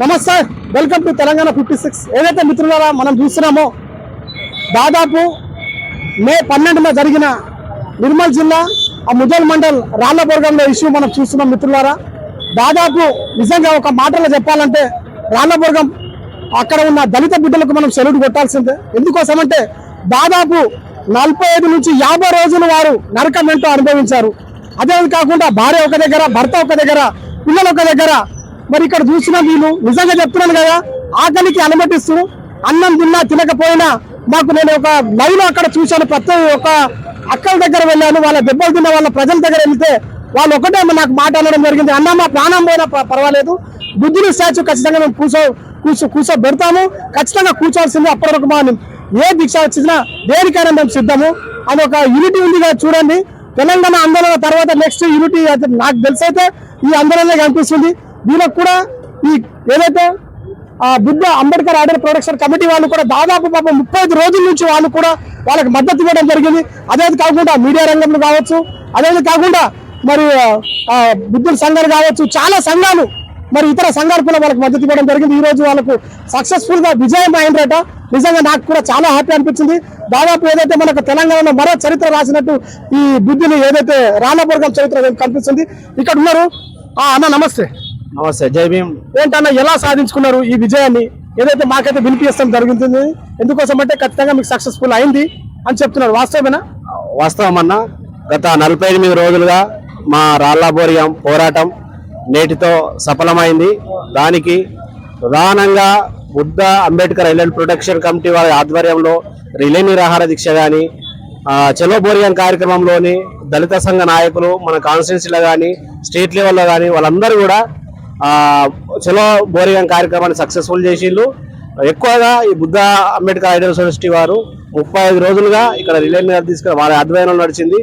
నమస్తే welcome to Telangana fifty six. ఏదైతే మిత్రులారా మనం చూస్తున్నామో దాదాపు మే పన్నెండున జరిగిన నిర్మల్ జిల్లా ఆ ముజల్ మండల్ రాళ్ళబుర్గంలో ఇష్యూ మనం చూస్తున్నాం మిత్రులారా. దాదాపు నిజంగా ఒక మాటలో చెప్పాలంటే రాళ్ళబుర్గం అక్కడ ఉన్న దళిత బిడ్డలకు మనం సెల్యూట్ కొట్టాల్సిందే. ఎందుకోసమంటే దాదాపు నలభై ఐదు నుంచి యాభై రోజులు వారు నరకం ఏంటో అనుభవించారు. అదే కాకుండా భార్య ఒక దగ్గర భర్త ఒక దగ్గర పిల్లలు ఒక దగ్గర మరి ఇక్కడ చూసిన వీళ్ళు నిజంగా చెప్తున్నాను కదా ఆకలికి అనుమతిస్తూ అన్నం తిన్నా తినకపోయినా మాకు నేను ఒక లైవ్ అక్కడ చూశాను ప్రతి ఒక అక్కల దగ్గర వెళ్ళాను వాళ్ళ దెబ్బలు తిన్న వాళ్ళ ప్రజల దగ్గర వెళ్తే వాళ్ళు ఒకటే నాకు మాట్లాడడం జరిగింది. అన్న మా ప్రాణం పోయినా పర్వాలేదు. బుద్ధుని స్టాచ్యూ ఖచ్చితంగా మేము కూర్చో కూర్చో కూర్చోబెడతాము ఖచ్చితంగా కూర్చోవాల్సింది అప్పటి వరకు మా ఏ దీక్ష వచ్చినా దేనికైనా మేము సిద్ధము. అది ఒక యూనిటీ ఉంది కదా చూడండి. తెలంగాణ ఆందోళన తర్వాత నెక్స్ట్ యూనిటీ అయితే నాకు తెలిసైతే ఈ ఆందోళన కనిపిస్తుంది. దీనికి కూడా ఈ ఏదైతే ఆ Buddha Ambedkar idol protection committee వాళ్ళు కూడా దాదాపు పాపం ముప్పై ఐదు రోజుల నుంచి వాళ్ళు కూడా వాళ్ళకి మద్దతు ఇవ్వడం జరిగింది. అదేది కాకుండా మీడియా రంగంలో కావచ్చు అదే కాకుండా మరి బుద్ధుల సంఘాలు కావచ్చు చాలా సంఘాలు మరి ఇతర సంఘాలు కూడా వాళ్ళకి మద్దతు ఇవ్వడం జరిగింది. ఈ రోజు వాళ్ళకు సక్సెస్ఫుల్గా విజయం అయిందట. నిజంగా నాకు కూడా చాలా హ్యాపీ అనిపించింది. దాదాపు ఏదైతే మనకు తెలంగాణలో మరో చరిత్ర రాసినట్టు ఈ బుద్ధులు ఏదైతే రాళ్ళబుర్గం చరిత్ర కనిపిస్తుంది. ఇక్కడ ఉన్నారు. అన్న నమస్తే. నమస్తే జై భీమ్. ఏంటన్నా ఎలా సాధించుకున్నారు ఈ విజయాన్ని? ఏదైతే మాకైతే వినిపిస్తాం జరుగుతుంది ఎందుకోసం అంటే ఖచ్చితంగా మీకు సక్సెస్ఫుల్ అయింది అని చెప్తున్నారు. వాస్తవమేనా? వాస్తవం అన్న గత నలభై ఎనిమిది రోజులుగా మా రాళ్ళాబోరియం పోరాటం నేటితో సఫలమైంది. దానికి ప్రధానంగా Buddha Ambedkar island protection committee వారి ఆధ్వర్యంలో రిలే నిరాహార దీక్ష కానీ చలో బోరియం కార్యక్రమంలోని దళిత సంఘ నాయకులు మన కాన్స్టిట్యున్సీలో కానీ స్టేట్ లెవెల్లో కానీ వాళ్ళందరూ కూడా చలో బోరియం కార్యక్రమాన్ని సక్సెస్ఫుల్ చేసిండ్రు. ఎక్కువగా ఈ బుద్ధ అంబేద్కర్ ఐడియల్ సొసైటీ వారు ముప్పై ఐదు రోజులుగా ఇక్కడ రిలే మీద తీసుకుని వాళ్ళ ఆధ్వర్యంలో నడిచింది.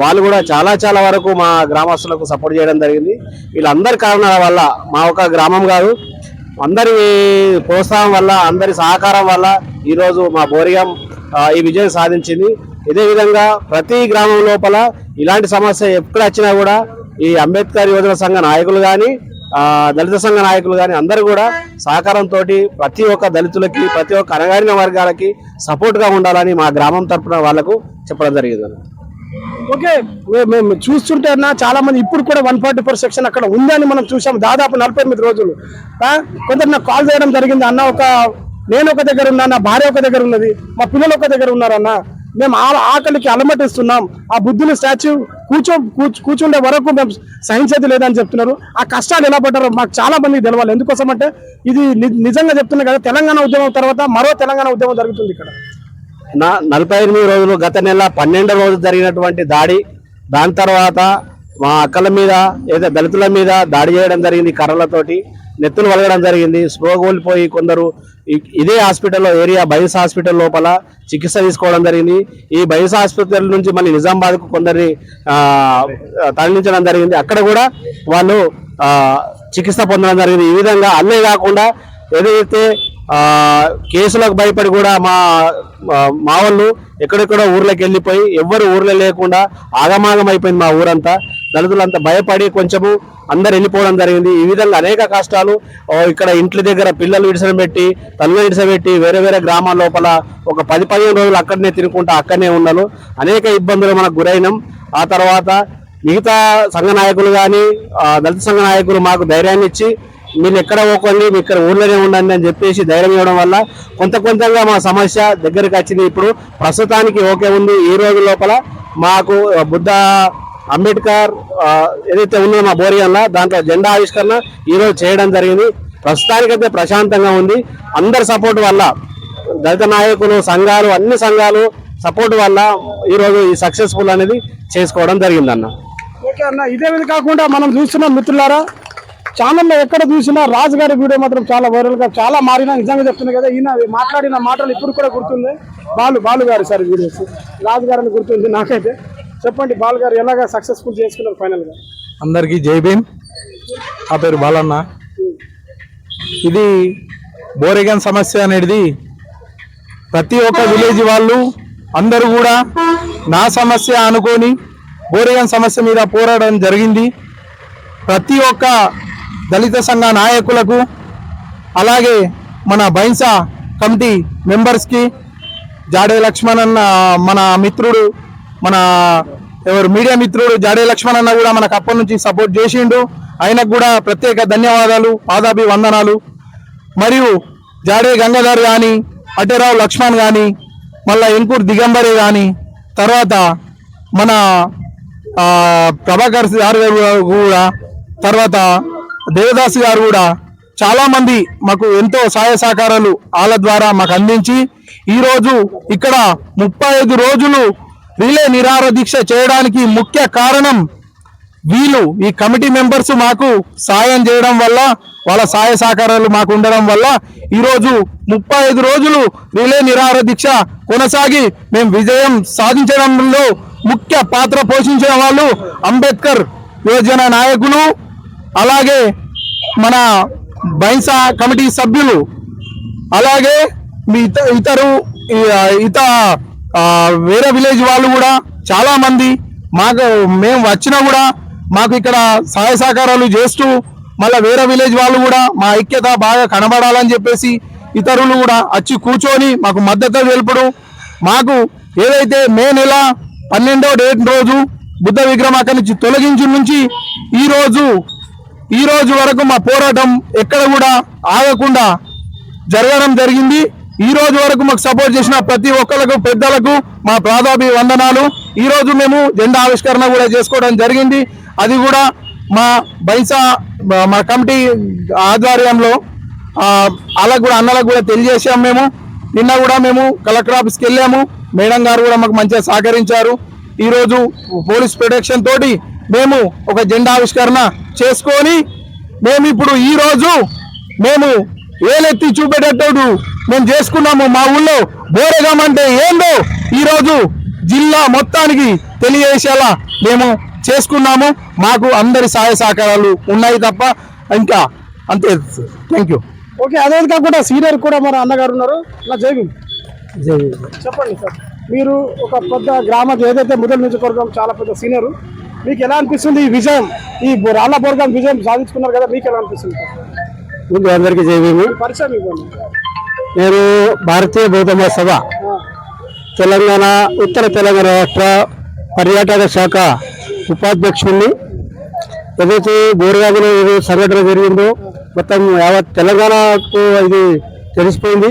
వాళ్ళు కూడా చాలా చాలా వరకు మా గ్రామస్తులకు సపోర్ట్ చేయడం జరిగింది. వీళ్ళందరి కారణాల వల్ల మా ఒక గ్రామం కాదు అందరి ప్రోత్సాహం వల్ల అందరి సహకారం వల్ల ఈరోజు మా బోరియం ఈ విజయం సాధించింది. ఇదే విధంగా ప్రతి గ్రామం లోపల ఇలాంటి సమస్య ఎప్పుడు వచ్చినా కూడా ఈ అంబేద్కర్ యువజన సంఘ నాయకులు కానీ దళిత సంఘ నాయకులు కానీ అందరూ కూడా సహకారంతో ప్రతి ఒక్క దళితులకి ప్రతి ఒక్క అనగారిన వర్గాలకి సపోర్ట్గా ఉండాలని మా గ్రామం తరపున వాళ్ళకు చెప్పడం జరిగింది. ఓకే మేము చూస్తుంటే చాలా మంది ఇప్పుడు కూడా వన్ ఫార్టీ ఫోర్ సెక్షన్ అక్కడ ఉందని మనం చూసాం. దాదాపు నలభై ఎనిమిది రోజులు. కొందరు నాకు కాల్ చేయడం జరిగింది. అన్న ఒక నేను ఒక దగ్గర ఉన్నా నా భార్య ఒక దగ్గర ఉన్నది మా పిల్లలు ఒక దగ్గర ఉన్నారన్న. మేము ఆ ఆకలికి అలమటిస్తున్నాం. ఆ బుద్ధుని స్టాచ్యూ కూర్చో కూర్చుండే వరకు మేము సహించేది లేదని చెప్తున్నారు. ఆ కష్టాలు ఎలా పడ్డారో మాకు చాలా మందికి తెలవాలి. ఎందుకోసం అంటే ఇది నిజంగా చెప్తున్నా కదా తెలంగాణ ఉద్యమం తర్వాత మరో తెలంగాణ ఉద్యమం జరుగుతుంది ఇక్కడ. నా నలభై ఎనిమిది రోజులు గత నెల పన్నెండు రోజులు జరిగినటువంటి దాడి దాని తర్వాత మా అక్కల మీద ఏదో దళితుల మీద దాడి చేయడం జరిగింది కర్రలతోటి. నెత్తులు వలగడం జరిగింది. స్పృహ కోల్పోయి కొందరు ఇ- ఇదే హాస్పిటల్లో ఏరియా బయస్ హాస్పిటల్ లోపల చికిత్స తీసుకోవడం జరిగింది. ఈ బయస్ హాస్పిటల్ నుంచి మళ్ళీ నిజామాబాద్కు కొందరిని తరలించడం జరిగింది. అక్కడ కూడా వాళ్ళు చికిత్స పొందడం జరిగింది. ఈ విధంగా అన్నే కాకుండా ఏదైతే కేసులకు భయపడి కూడా మా మా- మా వాళ్ళు ఎక్కడెక్కడో ఊర్లోకి వెళ్ళిపోయి ఎవ్వరు ఊర్లో లేకుండా ఆగమాగం అయిపోయింది మా ఊరంతా. దళితులంతా భయపడి కొంచెము అందరు వెళ్ళిపోవడం జరిగింది. ఈ విధంగా అనేక కష్టాలు ఇక్కడ ఇంట్ల దగ్గర పిల్లలు విడిసబెట్టి తల్లి విడిసబెట్టి వేరే వేరే గ్రామాల లోపల ఒక పది పదిహేను రోజులు అక్కడనే తినుకుంటా అక్కడనే ఉన్నాను అనేక ఇబ్బందులు మనకు గురైనాం. ఆ తర్వాత మిగతా సంఘ నాయకులు కానీ దళిత సంఘ నాయకులు మాకు ధైర్యాన్ని ఇచ్చి మీరు ఎక్కడ పోకండి మీరు ఇక్కడ ఊళ్ళోనే ఉండండి అని చెప్పేసి ధైర్యం ఇవ్వడం వల్ల కొంత కొంతగా మా సమస్య దగ్గరికి వచ్చింది. ఇప్పుడు ప్రస్తుతానికి ఓకే ఉంది. ఈ రోజు లోపల మాకు బుద్ధ అంబేద్కర్ ఏదైతే ఉందో మా బోరియంలో దాంట్లో జెండా ఆవిష్కరణ ఈరోజు చేయడం జరిగింది. ప్రస్తుతానికైతే ప్రశాంతంగా ఉంది. అందరి సపోర్ట్ వల్ల దళిత నాయకులు సంఘాలు అన్ని సంఘాలు సపోర్ట్ వల్ల ఈరోజు ఈ సక్సెస్ఫుల్ అనేది చేసుకోవడం జరిగిందన్న. ఓకే అన్న ఇదే విధంగా కాకుండా మనం చూస్తున్నాం మిత్రులారా ఛానల్లో ఎక్కడ చూసినా రాజు గారి వీడియో మాత్రం చాలా వైరల్గా చాలా మారినా నిజంగా చెప్తున్నా కదా ఈయన మాట్లాడిన మాటలు ఇప్పుడు కూడా గుర్తుంది. బాలు బాలు గారు సార్ వీడియోస్. రాజు గారిని గుర్తుంది నాకైతే. చెప్పండి బాల్ గారు ఎలాగా సక్సెస్ఫుల్ చేసుకున్నారు ఫైనల్గా? అందరికీ జై భీమ్. నా పేరు బాలన్న. ఇది బోరేగన్ సమస్య అనేది ప్రతి ఒక్క విలేజ్ వాళ్ళు అందరూ కూడా నా సమస్య అనుకొని బోరేగన్ సమస్య మీద పోరాడడం జరిగింది. ప్రతి ఒక్క దళిత సంఘ నాయకులకు అలాగే మన బైన్సా కమిటీ మెంబర్స్కి జాడే లక్ష్మణ్ అన్న మన మిత్రుడు మన ఎవరు మీడియా మిత్రుడు జాడే లక్ష్మణ్ అన్న కూడా మనకు అప్పటి నుంచి సపోర్ట్ చేసిండు. ఆయనకు కూడా ప్రత్యేక ధన్యవాదాలు పాదాభి వందనాలు. మరియు జాడే గంగాధర్ కానీ అటేరావు లక్ష్మణ్ కానీ మళ్ళా ఎంకూర్ దిగంబరే కానీ తర్వాత మన ప్రభాకర్ గారు కూడా తర్వాత దేవదాస్ గారు కూడా చాలామంది మాకు ఎంతో సహాయ సహకారాలు వాళ్ళ ద్వారా మాకు అందించి ఈరోజు ఇక్కడ ముప్పై ఐదు రోజులు రిలే నిరార దీక్ష చేయడానికి ముఖ్య కారణం వీళ్ళు. ఈ కమిటీ మెంబర్స్ మాకు సాయం చేయడం వల్ల వాళ్ళ సహాయ సహకారాలు మాకు ఉండడం వల్ల ఈరోజు ముప్పై ఐదు రోజులు రిలే నిరార దీక్ష కొనసాగి మేము విజయం సాధించడంలో ముఖ్య పాత్ర పోషించిన వాళ్ళు అంబేద్కర్ యువజన నాయకులు అలాగే మన బైన్సా కమిటీ సభ్యులు అలాగే మీ ఇతరు ఇత వేరే విలేజ్ వాళ్ళు కూడా చాలా మంది మాకు మేము వచ్చినా కూడా మాకు ఇక్కడ సహాయ సహకారాలు చేస్తూ మళ్ళీ వేరే విలేజ్ వాళ్ళు కూడా మా ఐక్యత బాగా కనబడాలని చెప్పేసి ఇతరులు కూడా వచ్చి కూర్చొని మాకు మద్దతు తెలుపడం. మాకు ఏదైతే మే నెల పన్నెండో డేట్ రోజు బుద్ధ విగ్రహం అక్కడి నుంచి తొలగించి నుంచి ఈరోజు ఈరోజు ఈ రోజు వరకు మా పోరాటం ఎక్కడ కూడా ఆగకుండా జరగడం జరిగింది. ఈ రోజు వరకు మాకు సపోర్ట్ చేసిన ప్రతి ఒక్కరికి పెద్దలకు మా ప్రాధాభి వందనాలు ఈ రోజు మేము జెండా ఆవిష్కరణ కూడా చేసుకోవడం జరిగింది. అది కూడా మా బైసా మా కమిటీ ఆధ్వర్యంలో వాళ్ళకు కూడా అన్నలకు కూడా తెలియజేసాం మేము. నిన్న కూడా మేము కలెక్టర్ ఆఫీస్కి వెళ్ళాము. మేడం గారు కూడా మాకు మంచిగా సహకరించారు. ఈరోజు పోలీస్ ప్రొటెక్షన్ తోటి మేము ఒక జెండా ఆవిష్కరణ చేసుకొని మేము ఇప్పుడు ఈరోజు మేము ఏలెత్తి చూపెట్టేటప్పుడు మేము చేసుకున్నాము మా ఊళ్ళో బోరేగాం అంటే ఏందో ఈ రోజు జిల్లా మొత్తానికి తెలియజేసేలా మేము చేసుకున్నాము. మాకు అందరి సహాయ సహకారాలు ఉన్నాయి తప్ప ఇంకా అంతే. థ్యాంక్ యూ ఓకే అదే కాకుండా సీనియర్ కూడా మన అన్నగారు ఉన్నారు. నా జైవి చెప్పండి సార్. మీరు ఒక పెద్ద గ్రామ ఏదైతే మొదటి నియోజకవర్గం చాలా పెద్ద సీనియర్ మీకు ఎలా అనిపిస్తుంది ఈ విజయం? ఈ రాళ్ళబోర్గం విజయం సాధించుకున్నారు కదా మీకు ఎలా అనిపిస్తుంది? ముందు అందరికీ జైవీమి మీ పరిచయం ఇవ్వండి. నేను భారతీయ బౌద్ధ సభ తెలంగాణ ఉత్తర తెలంగాణ రాష్ట్ర పర్యాటక శాఖ ఉపాధ్యక్షుడిని ఏదైతే బోరగామిలో ఏదో సంఘటన జరిగిందో మొత్తం యావత్ తెలంగాణకు ఇది తెలిసిపోయింది.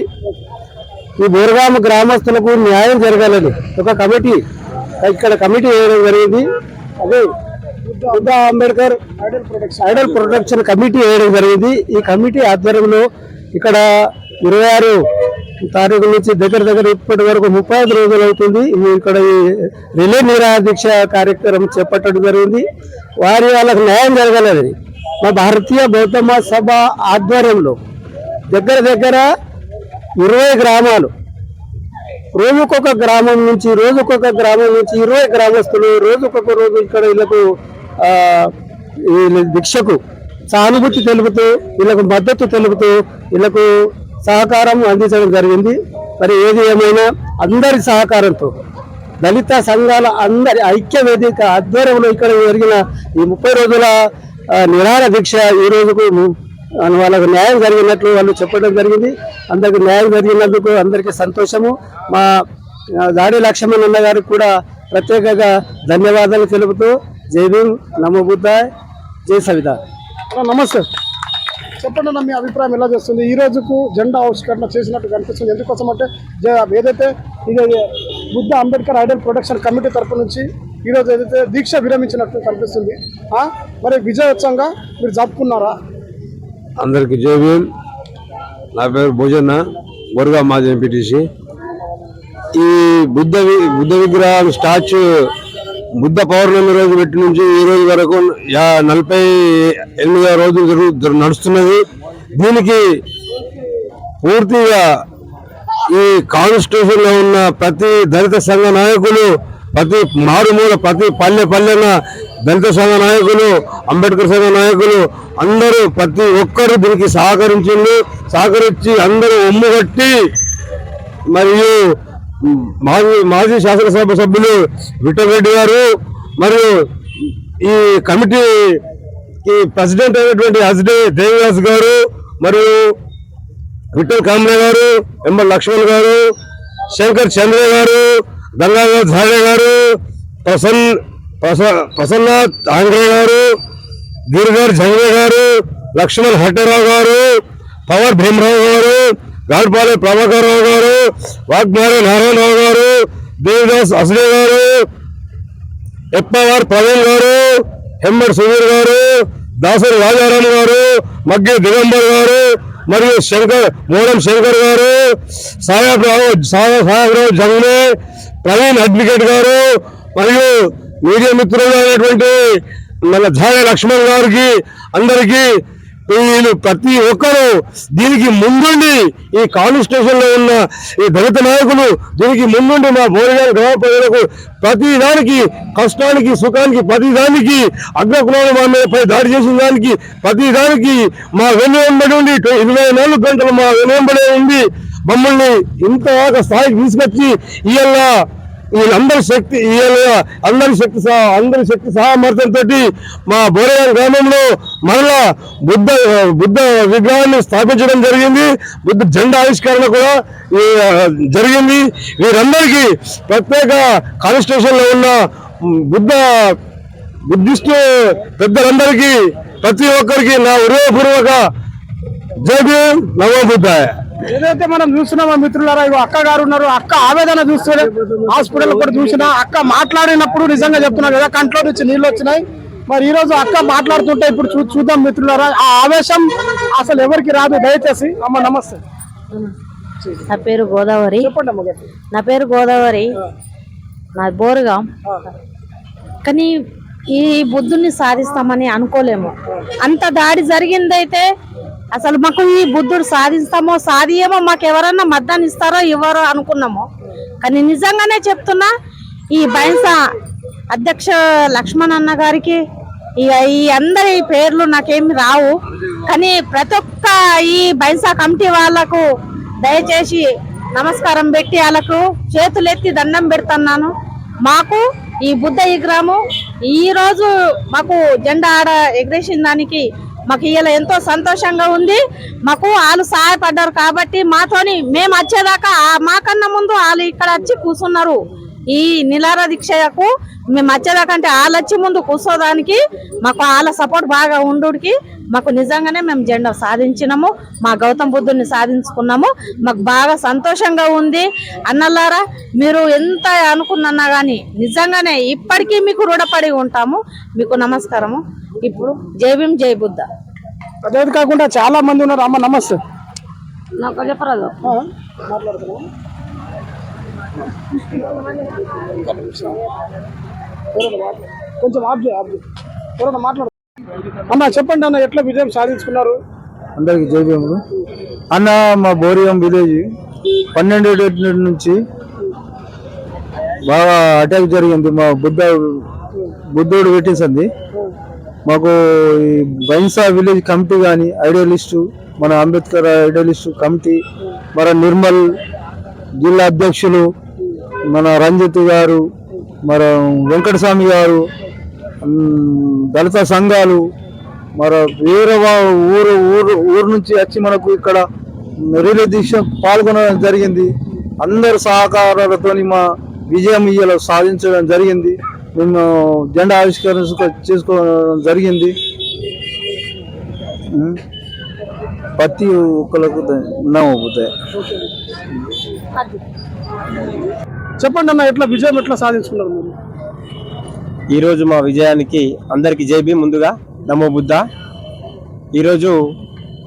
ఈ బోరగామ గ్రామస్తులకు న్యాయం జరగాలని ఒక కమిటీ ఇక్కడ కమిటీ వేయడం జరిగింది. అదే Buddha Ambedkar idol protection idol protection committee వేయడం జరిగింది. ఈ కమిటీ ఆధ్వర్యంలో ఇక్కడ ఇరవై ఆరు తారీఖు నుంచి దగ్గర దగ్గర ఇప్పటి వరకు ముప్పై ఐదు రోజులు అవుతుంది. ఇక్కడ ఈ రిలే నిరాదీక్ష దీక్ష కార్యక్రమం చేపట్టడం జరిగింది. వారి వాళ్ళకు న్యాయం జరగలేదని మా భారతీయ బౌద్ధమ సభ ఆధ్వర్యంలో దగ్గర దగ్గర ఇరవై గ్రామాలు రోజుకొక గ్రామం నుంచి రోజుకొక గ్రామం నుంచి ఇరవై గ్రామస్తులు రోజుకొక రోజు ఇక్కడ వీళ్ళకు వీళ్ళ దీక్షకు సానుభూతి తెలుపుతూ వీళ్ళకు మద్దతు తెలుపుతూ వీళ్ళకు సహకారం అందించడం జరిగింది. మరి ఏది ఏమైనా అందరి సహకారంతో దళిత సంఘాల అందరి ఐక్య వేదిక ఆధ్వర్యంలో ఇక్కడ జరిగిన ఈ ముప్పై రోజుల నిరాహార దీక్ష ఈ రోజుకు వాళ్ళకు న్యాయం జరిగినట్లు వాళ్ళు చెప్పడం జరిగింది. అందరికి న్యాయం జరిగినందుకు అందరికీ సంతోషము. మా దాడి లక్ష్మణ్ అన్న గారికి కూడా ప్రత్యేకంగా ధన్యవాదాలు తెలుపుతూ జై భీమ్ నమో బుద్ధాయ్ జై సవిత. నమస్తే. చెప్పండి అన్న మీ అభిప్రాయం ఎలా చేస్తుంది? ఈ రోజుకు జెండా ఆవిష్కరణ చేసినట్టు కనిపిస్తుంది. ఎందుకోసం అంటే ఏదైతే ఇది Buddha Ambedkar idol protection committee తరపు నుంచి ఈరోజు ఏదైతే దీక్ష విరమించినట్టు కనిపిస్తుంది మరి విజయోత్సవంగా మీరు జరుపుకున్నారా? అందరికి జై భీమ్. నా పేరు భోజన్న బొరుగా మాజీ ఎంపీటీసీ. ఈ బుద్ధ బుద్ధ విగ్రహాలు స్టాచ్యూ బుద్ధ పౌర్ణమి రోజు పెట్టి నుంచి ఈ రోజు వరకు నలభై ఎనిమిదవ రోజు జరుగు- నడుస్తున్నది. దీనికి పూర్తిగా ఈ కాన్స్టిట్యూషన్లో ఉన్న ప్రతి దళిత సంఘ నాయకులు ప్రతి మారుమూల ప్రతి పల్లె పల్లెన దళిత సంఘ నాయకులు అంబేద్కర్ సంఘ నాయకులు అందరూ ప్రతి ఒక్కరు దీనికి సహకరించింది. సహకరించి అందరూ ఒమ్ముగట్టి మరియు మాజీ మాజీ శాసనసభ సభ్యులు విఠలరెడ్డి గారు మరియు ఈ కమిటీకి ప్రెసిడెంట్ అయినటువంటి హజ్డే దేవిదాస్ గారు మరియు విఠల్ కాంబ్రే గారు ఎంఎల్ లక్ష్మణ్ గారు శంకర్ చంద్ర గారు గంగాధర్ ఝాడే గారు ప్రసన్ ప్రస- ఆంగ్రే గారు గిరిధర్ జంగే గారు లక్ష్మణ్ హట్టరావు గారు పవర్ భీమరావు గారు గాడ్పాలె ప్రభాకర్ రావు గారు వాగ్మారి నారాయణరావు గారు దేవిదాస్ అసలే గారు ఎప్పవార్ ప్రవీణ్ గారు హెమ్మడ్ సుధీర్ గారు దాసరి రాజారాం గారు మగ్గి దిగంబర్ గారు మరియు శంకర్ మోడం శంకర్ గారు సాయాబ్ రావు సాయ- సాయాబ్ రావు జంగే ప్రవీణ్ అడ్వకేట్ గారు మరియు మీడియా మిత్రులు అయినటువంటి మన ఝాయ లక్ష్మణ్ గారికి అందరికీ వీళ్ళు ప్రతి ఒక్కరూ దీనికి ముందుండి ఈ కాన్స్టిట్యూషన్లో ఉన్న ఈ దళిత నాయకులు దీనికి ముందుండి మా బోరిగాల గ్రామ ప్రజలకు ప్రతి దానికి కష్టానికి సుఖానికి ప్రతి దానికి అగ్రకులాలు మా మీదపై దాడి చేసిన దానికి ప్రతి దానికి మా వెన్నుంబడి ఉండి ఇరవై నాలుగు గంటలు మా వెన్నుంబడే ఉంది మమ్మల్ని ఇంత స్థాయికి తీసుకొచ్చి ఇవాళ వీళ్ళందరి శక్తి అందరి శక్తి సహా అందరి శక్తి సామర్థ్యంతో మా బోరేగాం గ్రామంలో మరలా బుద్ధ బుద్ధ విగ్రహాన్ని స్థాపించడం జరిగింది. బుద్ధ జెండా ఆవిష్కరణ కూడా జరిగింది. వీరందరికీ ప్రత్యేక కాన్స్టిట్యూషన్లో ఉన్న బుద్ధ బుద్ధిస్టు పెద్దలందరికీ ప్రతి ఒక్కరికి నా హృదయపూర్వక జై భీమ్ నమో బుద్ధాయ. ఏదైతే మనం చూస్తున్నామో మిత్రులారా ఇగో అక్క గారు ఉన్నారు. అక్క ఆవేదన చూస్తుండే హాస్పిటల్ కూడా చూసినా అక్క మాట్లాడినప్పుడు నిజంగా చెప్తున్నా కదా కంట్లో నుంచి నీళ్ళు వచ్చినాయి. మరి ఈ రోజు అక్క మాట్లాడుతుంటే ఇప్పుడు చూ చూద్దాం మిత్రులారా. ఆ ఆవేశం అసలు ఎవరికి రాదు. దయచేసి అమ్మ నమస్తే. నా పేరు గోదావరి. చెప్పండి అమ్మ గట్టి. నా పేరు గోదావరి. నా బోరుగా. కానీ ఈ బుద్ధుని సాధిస్తామని అనుకోలేము. అంత దాడి జరిగిందైతే అసలు మాకు ఈ బుద్ధుడు సాధిస్తామో సాధియేమో మాకు ఎవరన్నా మద్దతు ఇస్తారో ఇవ్వరో అనుకున్నాము. కానీ నిజంగానే చెప్తున్నా ఈ బైన్స అధ్యక్ష లక్ష్మణ్ అన్న గారికి ఈ ఈ అందరి పేర్లు నాకేమి రావు. కానీ ప్రతి ఒక్క ఈ బైన్సా కమిటీ వాళ్ళకు దయచేసి నమస్కారం పెట్టి వాళ్ళకు చేతులెత్తి దండం పెడుతున్నాను. మాకు ఈ బుద్ధ విగ్రహము ఈ రోజు మాకు జెండా ఆడ ఎగరేసిన దానికి మాకు ఇలా ఎంతో సంతోషంగా ఉంది. మాకు వాళ్ళు సహాయపడ్డారు కాబట్టి మాతోని మేము వచ్చేదాకా మాకన్నా ముందు వాళ్ళు ఇక్కడ వచ్చి కూర్చున్నారు ఈ నిలార దీక్షకు మేము వచ్చేదాకా అంటే వాళ్ళు వచ్చి ముందు కూర్చోదానికి మాకు వాళ్ళ సపోర్ట్ బాగా ఉండుడికి మాకు నిజంగానే మేము జెండా సాధించినాము. మా గౌతమ్ బుద్ధుడిని సాధించుకున్నాము. మాకు బాగా సంతోషంగా ఉంది. అన్నలారా మీరు ఎంత అనుకున్నా కానీ నిజంగానే ఇప్పటికీ మీకు రుణపడి ఉంటాము. మీకు నమస్కారము. ఇప్పుడు జై భీమ్ జై బుద్ధ. అదే కాకుండా చాలా మంది ఉన్నారు. అమ్మ నమస్తే. నాకు చెప్పరాదు కొంచెం ఆఫ్ చేయి ఆఫ్ చేయి. ఎవరైనా మాట్లాడు. అన్న చెప్పండి అన్న ఎట్లా విజయం సాధించుకున్నారు? అందరికి జై భీములు అన్న మా బోరియం విలేజ్ పన్నెండు డేట్ నుంచి బాగా అటాక్ జరిగింది. మా బుద్ధ బుద్ధుడు పెట్టేసింది. మాకు ఈ బైన్సా విలేజ్ కమిటీ కానీ ఐడియలిస్టు మన అంబేద్కర్ ఐడియలిస్టు కమిటీ మన నిర్మల్ జిల్లా అధ్యక్షులు మన రంజిత్ గారు మన వెంకటస్వామి గారు దళిత సంఘాలు మరి వేరే ఊరు ఊరు ఊరు నుంచి వచ్చి మనకు ఇక్కడ రిలే దీక్ష పాల్గొనడం జరిగింది. అందరు సహకారాలతో మా విజయం ఇయ్యలో సాధించడం జరిగింది. మేము జెండా ఆవిష్కరణ చేసుకోవడం జరిగింది. పత్తి ప్రతి ఒక్కరికి నమ్మబోతాయి చెప్పండి అన్న ఎట్లా విజయం ఎట్లా సాధించుకున్నారు మీరు? ఈరోజు మా విజయానికి అందరికీ జేబీ ముందుగా నమో బుద్ధ. ఈరోజు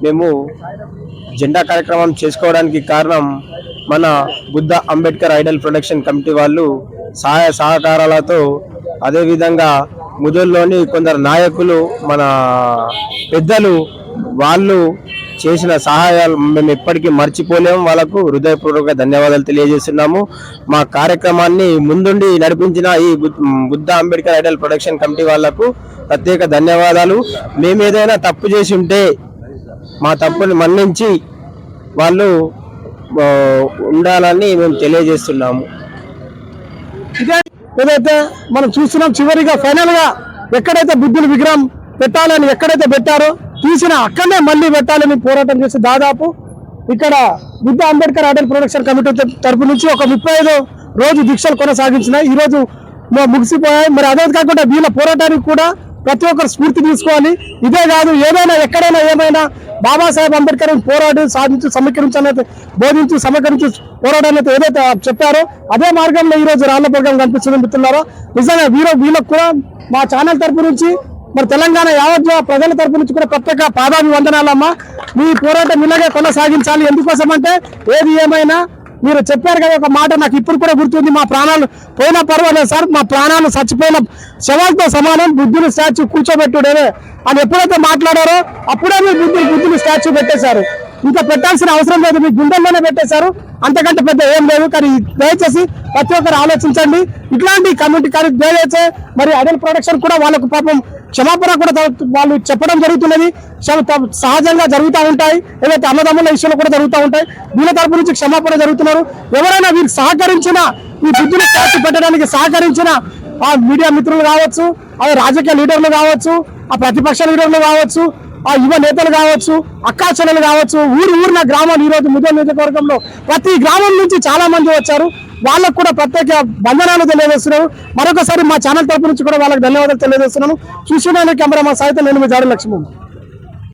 మేము జెండా కార్యక్రమం చేసుకోవడానికి కారణం మన Buddha Ambedkar idol protection committee వాళ్ళు సహాయ సహకారాలతో అదేవిధంగా ముదుల్లోని కొందరు నాయకులు మన పెద్దలు వాళ్ళు చేసిన సహాయాలు మేము ఎప్పటికీ మర్చిపోలేము వాళ్ళకు హృదయపూర్వక ధన్యవాదాలు తెలియజేస్తున్నాము. మా కార్యక్రమాన్ని ముందుండి నడిపించిన ఈ బుద్- Buddha Ambedkar idol protection committee వాళ్ళకు ప్రత్యేక ధన్యవాదాలు. మేము ఏదైనా తప్పు చేసి ఉంటే మా తప్పుని మన్నించి వాళ్ళు ఉండాలని మేము తెలియజేస్తున్నాము. ఇదే ఏదైతే మనం చూస్తున్నాం చివరిగా ఫైనల్గా ఎక్కడైతే బుద్ధుని విగ్రహం పెట్టాలని ఎక్కడైతే పెట్టారో తీసిన అక్కడనే మళ్ళీ పెట్టాలని పోరాటం చేసి దాదాపు ఇక్కడ Buddha Ambedkar idol protection committee తరపు- తరపు నుంచి ఒక ముప్పై ఐదు రోజు దీక్షలు కొనసాగించినాయి. ఈ రోజు ముగిసిపోయాయి. మరి అదే కాకుండా వీళ్ళ పోరాటానికి కూడా ప్రతి ఒక్కరు స్ఫూర్తి తీసుకోవాలి. ఇదే కాదు ఏదైనా ఎక్కడైనా ఏమైనా బాబాసాహెబ్ అంబేద్కర్ పోరాడి సాధించి సమీకరించాలని బోధించి సమీకరించి పోరాడాలని ఏదైతే చెప్పారో అదే మార్గంలో ఈ రోజు రాళ్ళ ప్రోగ్రాం కనిపిస్తుంది మిత్రులారా. నిజంగా వీరో వీళ్ళకు కూడా మా ఛానల్ తరపు నుంచి మరి తెలంగాణ యావత్ ప్రజల తరపు నుంచి కూడా ప్రత్యేక పాదాభివందనాలమ్మా. మీ పోరాటం ఇలాగే కొనసాగించాలి. ఎందుకోసం అంటే ఏది ఏమైనా మీరు చెప్పారు కదా ఒక మాట నాకు ఇప్పుడు కూడా గుర్తుంది. మా ప్రాణాలు పోయినా పర్వాలేదు సార్. మా ప్రాణాలు చచ్చిపోయిన శవాలతో సమానం. బుద్ధుని స్టాచ్యూ కూర్చోబెట్టుడేనే అని ఎప్పుడైతే మాట్లాడారో అప్పుడే మీరు బుద్ధుని బుద్ధుని స్టాచ్యూ పెట్టేశారు. ఇంకా పెట్టాల్సిన అవసరం లేదు. మీ గుండెల్లోనే పెట్టేశారు. అంతకంటే పెద్ద ఏం లేదు. కానీ దయచేసి ప్రతి ఒక్కరు ఆలోచించండి. ఇట్లాంటి కమ్యూనిటీ కానీ దయచేసి మరి అడల్ ప్రొడక్షన్ కూడా వాళ్ళకు పాపం క్షమాపణ కూడా వాళ్ళు చెప్పడం జరుగుతున్నది. త- సహజంగా జరుగుతూ ఉంటాయి. ఏదైతే అన్నదమ్ముల విషయంలో కూడా జరుగుతూ ఉంటాయి. వీళ్ళ తరపు నుంచి క్షమాపణ జరుగుతున్నారు. ఎవరైనా వీరు సహకరించిన ఈ బుద్ధిని కాచి పెట్టడానికి సహకరించిన ఆ మీడియా మిత్రులు కావచ్చు ఆ రాజకీయ లీడర్లు కావచ్చు ఆ ప్రతిపక్ష లీడర్లు కావచ్చు ఆ యువ నేతలు కావచ్చు అక్కాచెల్లెలు కావచ్చు ఊరు ఊరిన గ్రామాలు ఈరోజు ముద్ర నియోజకవర్గంలో ప్రతి గ్రామం నుంచి చాలా మంది వచ్చారు. వాళ్ళకు కూడా ప్రత్యేక బంధనాలు తెలియజేస్తున్నారు మరొకసారి మా ఛానల్ తరపు నుంచి కూడా వాళ్ళకి ధన్యవాదాలు తెలియజేస్తున్నాను. చూసిన కెమెరా మా సాయితం నేను మీ జాడు లక్ష్మణ్